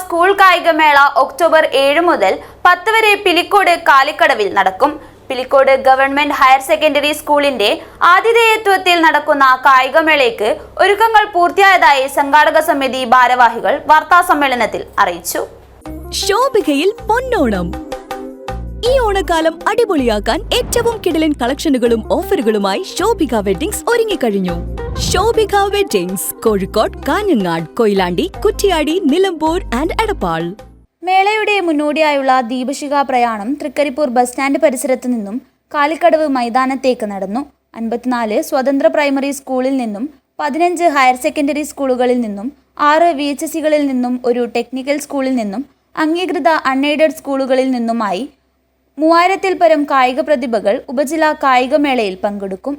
School കായികമേള October ഏഴ് മുതൽ പത്ത് വരെ പിലിക്കോട് കാലിക്കടവിൽ നടക്കും. പിലിക്കോട് ഗവൺമെന്റ് ഹയർ സെക്കൻഡറി സ്കൂളിന്റെ ആതിഥേയത്വത്തിൽ നടക്കുന്ന കായികമേളയ്ക്ക് ഒരുക്കങ്ങൾ പൂർത്തിയായതായി സംഘാടക സമിതി ഭാരവാഹികൾ വാർത്താ സമ്മേളനത്തിൽ അറിയിച്ചു. ശോഭികയിൽ പൊന്നോണം. ഈ ഓണക്കാലം അടിപൊളിയാക്കാൻ ഏറ്റവും കിടലൻ കളക്ഷനുകളും ഓഫറുകളുമായി ശോഭിക വെഡിങ്സ് ഒരുങ്ങിക്കഴിഞ്ഞു. Shobhika weddings Kozhikode Kanhangad Koyilandy Kuttiady Nilambur and Edappal. മേളയുടെ മുന്നോടിയായുള്ള ദീപശിഖ പ്രയാണം തൃക്കരിപ്പൂർ ബസ് സ്റ്റാൻഡ് പരിസരത്ത് നിന്നും കാലിക്കടവ് മൈതാനത്തേക്ക് നടന്നു. അൻപത്തിനാല് സ്വതന്ത്ര പ്രൈമറി സ്കൂളിൽ നിന്നും പതിനഞ്ച് ഹയർ സെക്കൻഡറി സ്കൂളുകളിൽ നിന്നും ആറ് വി എച്ച് എസ് സികളിൽ നിന്നും ഒരു ടെക്നിക്കൽ സ്കൂളിൽ നിന്നും അംഗീകൃത അൺഎയ്ഡഡ് സ്കൂളുകളിൽ നിന്നുമായി മൂവായിരത്തിൽ പരം കായിക പ്രതിഭകൾ ഉപജില്ലാ കായികമേളയിൽ പങ്കെടുക്കും.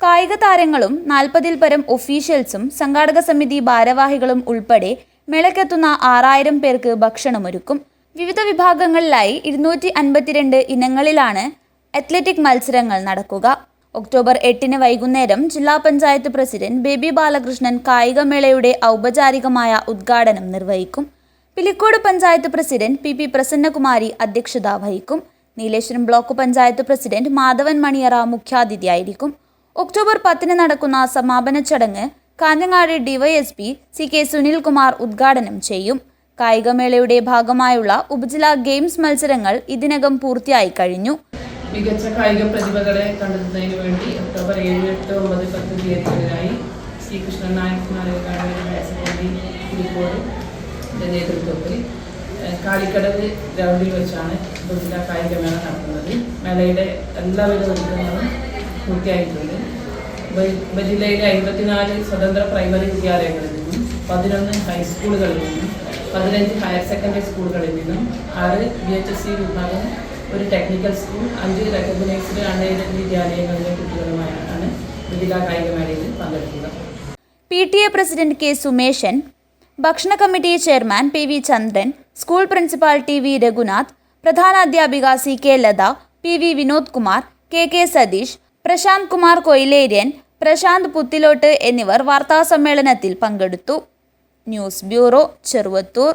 കായിക താരങ്ങളും നാൽപ്പതിൽ പരം ഒഫീഷ്യൽസും സംഘാടക സമിതി ഭാരവാഹികളും ഉൾപ്പെടെ മേളക്കെത്തുന്ന ആറായിരം പേർക്ക് ഭക്ഷണമൊരുക്കും. വിവിധ വിഭാഗങ്ങളിലായി ഇരുന്നൂറ്റി അൻപത്തിരണ്ട് ഇനങ്ങളിലാണ് അത്ലറ്റിക് മത്സരങ്ങൾ നടക്കുക. ഒക്ടോബർ എട്ടിന് വൈകുന്നേരം ജില്ലാ പഞ്ചായത്ത് പ്രസിഡന്റ് ബേബി ബാലകൃഷ്ണൻ കായികമേളയുടെ ഔപചാരികമായ ഉദ്ഘാടനം നിർവഹിക്കും. Pilicode panchayat president P P Prasannakumari അധ്യക്ഷത വഹിക്കും. നീലേശ്വരം ബ്ലോക്ക് പഞ്ചായത്ത് പ്രസിഡന്റ് മാധവൻ മണിയറ മുഖ്യാതിഥിയായിരിക്കും. ഒക്ടോബർ പത്തിന് നടക്കുന്ന സമാപന ചടങ്ങ് Kanhangad DYSP C K Sunilkumar ഉദ്ഘാടനം ചെയ്യും. കായികമേളയുടെ ഭാഗമായുള്ള ഉപജില്ലാ ഗെയിംസ് മത്സരങ്ങൾ ഇതിനകം പൂർത്തിയായി കഴിഞ്ഞു. മികച്ച കായിക പ്രതിഭകളെ കണ്ടെത്തുന്നതിന് വേണ്ടി ഒക്ടോബർ ഏഴ് എട്ട് ഒമ്പത് പത്ത് തീയതികളിലായി ശ്രീകൃഷ്ണൻ നായർ സ്മാരക ഹയർ സെക്കൻഡറി കോഴിക്കോട് നേതൃത്വത്തിൽ കാലിക്കടവ് ഗ്രൗണ്ടിൽ വെച്ചാണ് ഉപജില്ലാ കായികമേള നടത്തുന്നത് മേളയുടെ എല്ലാവിധ ഒരുക്കങ്ങളും പൂർത്തിയായിട്ടുണ്ട്. ഉപ- ഉപജില്ലയിലെ അമ്പത്തിനാല് സ്വതന്ത്ര പ്രൈമറി വിദ്യാലയങ്ങളിൽ നിന്നും പതിനൊന്ന് ഹൈസ്കൂളുകളിൽ നിന്നും പതിനഞ്ച് ഹയർ സെക്കൻഡറി സ്കൂളുകളിൽ നിന്നും ആറ് ബി എച്ച് എസ് സി വിഭാഗം ഒരു ടെക്നിക്കൽ സ്കൂൾ അഞ്ച് റെക്കഗ്നൈസ്ഡ് അൺഎയ്ഡഡ് വിദ്യാലയങ്ങളിലെ കുട്ടികളുമായാണ് ഉപജില്ലാ കായികമേളയിൽ പങ്കെടുക്കുക P T A president K Sumeshan ഭക്ഷണ committee chairman P V Chandran school principal T V Raghunath പ്രധാനാധ്യാപിക C K Latha P V Vinod Kumar K K Satheesh Prashanth Kumar Koileryan Prashanth Puthilott എന്നിവർ വാർത്താസമ്മേളനത്തിൽ പങ്കെടുത്തു news bureau Cheruvathur